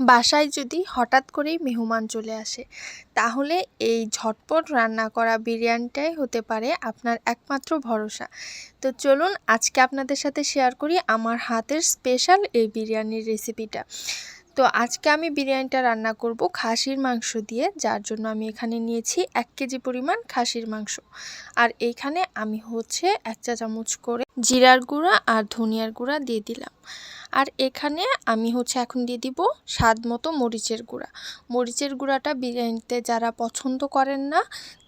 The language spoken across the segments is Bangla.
বাসায় যদি হঠাৎ করেই মেহমান চলে আসে, তাহলে এই ঝটপট রান্না করা বিরিয়ানিটাই হতে পারে আপনার একমাত্র ভরসা। তো চলুন আজকে আপনাদের সাথে শেয়ার করি আমার হাতের স্পেশাল এই বিরিয়ানির রেসিপিটা তো আজকে আমি বিরিয়ানিটা রান্না করব খাসির মাংস দিয়ে, যার জন্য আমি এখানে নিয়েছি এক কেজি পরিমাণ খাসির মাংস। আর এইখানে আমি হচ্ছে এক চা চামচ করে জিরার গুঁড়া আর ধনিয়ার গুঁড়া দিয়ে দিলাম। আর এখানে আমি হচ্ছে এখন দিয়ে দিব স্বাদ মতো মরিচের গুঁড়া। মরিচের গুঁড়াটা বিরিয়ানিতে যারা পছন্দ করেন না,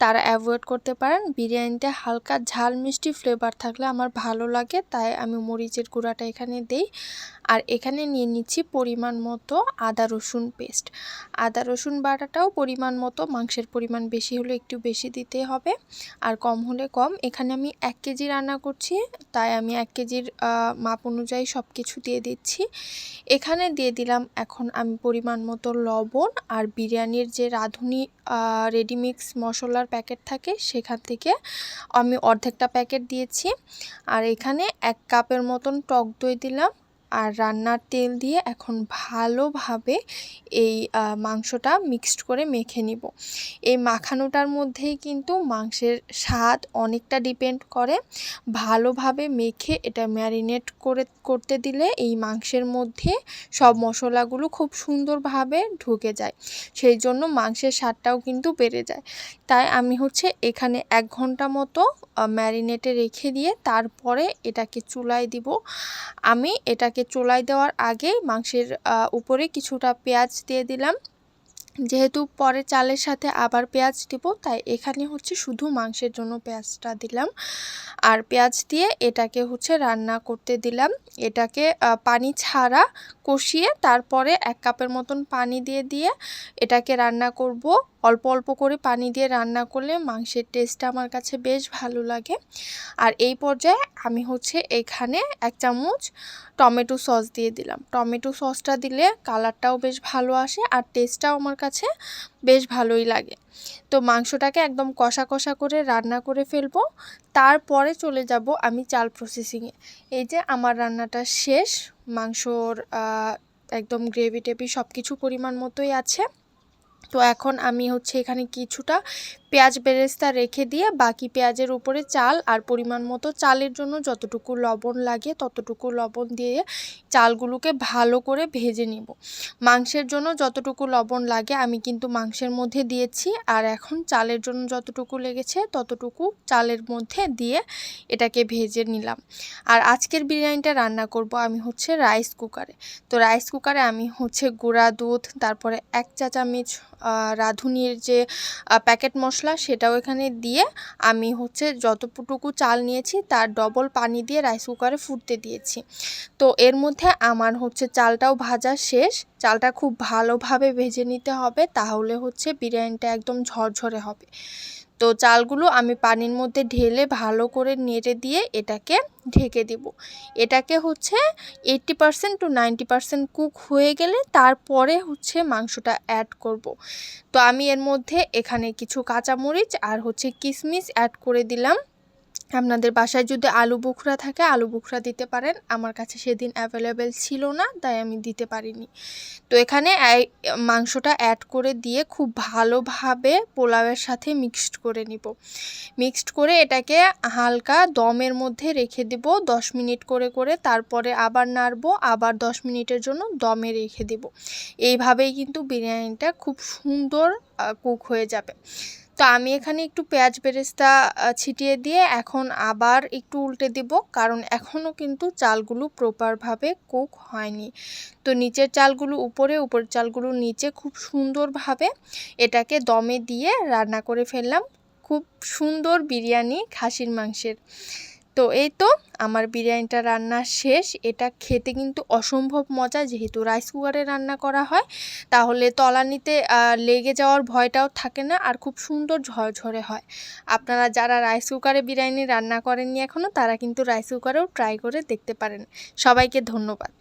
তারা অ্যাভয়েড করতে পারেন। বিরিয়ানিতে হালকা ঝাল মিষ্টি ফ্লেভার থাকলে আমার ভালো লাগে, তাই আমি মরিচের গুঁড়াটা এখানে দেই। আর এখানে নিয়ে নিচ্ছি পরিমাণ মতো আদা রসুন পেস্ট আদা রসুন বাটাটাও পরিমাণ মতো, মাংসের পরিমাণ বেশি হলে একটু বেশি দিতে হবে। আর কম হলে কম। এখানে আমি এক কেজি রান্না করছি, তাই আমি এক কেজির মাপ অনুযায়ী সব কিছু দিয়ে দিচ্ছি। এখানে দিয়ে দিলাম এখন আমি পরিমাণ মতো লবণ আর বিরিয়ানির যে রাঁধুনি রেডিমিক্স মশলার প্যাকেট থাকে সেখান থেকে আমি অর্ধেকটা প্যাকেট দিয়েছি। আর এখানে এক কাপের মতন টক দই দিলাম। আর রান্নার তেল দিয়ে এখন ভালোভাবে এই মাংসটা মিক্সড করে মেখে নিব। এই মাখানোটার মধ্যেই কিন্তু মাংসের স্বাদ অনেকটা ডিপেন্ড করে। ভালোভাবে মেখে এটা ম্যারিনেট করে, করতে দিলে এই মাংসের মধ্যে সব মশলাগুলো খুব সুন্দরভাবে ঢুকে যায়। সেই জন্য মাংসের স্বাদটাও কিন্তু বেড়ে যায়। তাই আমি হচ্ছে এখানে এক ঘণ্টা মতো ম্যারিনেটে রেখে দিয়ে তারপরে এটাকে চুলায় দিব। আমি এটাকে চুলায় দেওয়ার আগে মাংসের উপরে কিছুটা পেঁয়াজ দিয়ে দিলাম। যেহেতু পরে চালের সাথে আবার পেঁয়াজ দিব, তাই এখানে হচ্ছে শুধু মাংসের জন্য পেঁয়াজটা দিলাম। আর পেঁয়াজ দিয়ে এটাকে হচ্ছে রান্না করতে দিলাম। এটাকে পানি ছাড়া কষিয়ে তারপরে এক কাপের মতন পানি দিয়ে দিয়ে এটাকে রান্না করব। অল্প অল্প করে পানি দিয়ে রান্না করলে মাংসের টেস্টটা আমার কাছে বেশ ভালো লাগে। আর এই পর্যায়ে আমি হচ্ছে এখানে এক চামচ টমেটো সস দিয়ে দিলাম। টমেটো সসটা দিলে কালারটাও বেশ ভালো আসে আর টেস্টটাও আমার কাছে বেশ ভালোই লাগে। তো মাংসটাকে একদম কষা কষা করে রান্না করে ফেলব। তারপরে চলে যাব আমি চাল প্রসেসিংয়ে এই যে আমার রান্নাটা শেষ, মাংসর একদম গ্রেভি টেভি সব কিছু পরিমাণ মতোই আছে। তো এখন আমি হচ্ছে এখানে কিছুটা পেঁয়াজ বেরেস্তা রেখে দিয়ে বাকি পেঁয়াজের উপরে চাল আর পরিমাণ মতো চালের জন্য যতটুকু লবণ লাগে ততটুকু লবণ দিয়ে চালগুলোকে ভালো করে ভেজে নিব। মাংসের জন্য যতটুকু লবণ লাগে আমি কিন্তু মাংসের মধ্যে দিয়েছি আর এখন চালের জন্য যতটুকু লেগেছে ততটুকু চালের মধ্যে দিয়ে এটাকে ভেজে নিলাম। আর আজকের বিরিয়ানিটা রান্না করব আমি হচ্ছে রাইস কুকারে। তো রাইস কুকারে আমি হচ্ছে গুঁড়া দুধ, তারপরে এক চা চামচ রাঁধুনির যে প্যাকেট মশলা সেটাও এখানে দিয়ে আমি হচ্ছে যতটুকু চাল নিয়েছি তার ডবল পানি দিয়ে রাইস কুকারে ফুটতে দিয়েছি। তো এর মধ্যে আমার হচ্ছে চালটাও ভাজা শেষ। চালটা খুব ভালোভাবে ভেজে নিতে হবে, তাহলে হচ্ছে বিরিয়ানিটা একদম ঝরঝরে হবে। তো চালগুলো আমি পানির মধ্যে ঢেলে ভালো করে নেড়ে দিয়ে এটাকে ঢেকে দিব এটাকে হচ্ছে eighty percent to ninety percent cook হয়ে গেলে তারপরে হচ্ছে মাংসটা অ্যাড করব। তো আমি এর মধ্যে এখানে কিছু কাঁচামরিচ আর হচ্ছে কিশমিশ অ্যাড করে দিলাম আপনাদের বাসায় যদি আলু বুখরা থাকে, আলু বুখরা দিতে পারেন। আমার কাছে সেদিন অ্যাভেলেবেল ছিল না, তাই আমি দিতে পারিনি। তো এখানে মাংসটা অ্যাড করে দিয়ে খুব ভালোভাবে পোলাওয়ের সাথে মিক্সড করে নিব। মিক্সড করে এটাকে হালকা দমের মধ্যে রেখে দেব, দশ মিনিট করে করে তারপরে আবার নাড়বো, আবার দশ মিনিটের জন্য দমে রেখে দেব। এইভাবেই কিন্তু বিরিয়ানিটা খুব সুন্দর কুক হয়ে যাবে। তো আমি এখানে একটু পেঁয়াজ বেরেস্তা ছিটিয়ে দিয়ে এখন আবার একটু উল্টে দিব, কারণ এখনও কিন্তু চালগুলো প্রপারভাবে কুক হয়নি। তো নিচের চালগুলো উপরে, উপরের চালগুলো নিচে খুব সুন্দরভাবে এটাকে দমে দিয়ে রান্না করে ফেললাম। খুব সুন্দর বিরিয়ানি, খাসির মাংসের। তো এই তো আমার বিরিয়ানিটা রান্না শেষ। এটা খেতে কিন্তু অসম্ভব মজা, যেহেতু রাইস কুকারে রান্না করা হয়। তাহলে তলানিতে লেগে যাওয়ার ভয়টাও থাকে না আর খুব সুন্দর ঝরঝরে হয়। আপনারা যারা রাইস কুকারে বিরিয়ানি রান্না করেননি এখনও তারা কিন্তু রাইস কুকারেও ট্রাই করে দেখতে পারেন। সবাইকে ধন্যবাদ।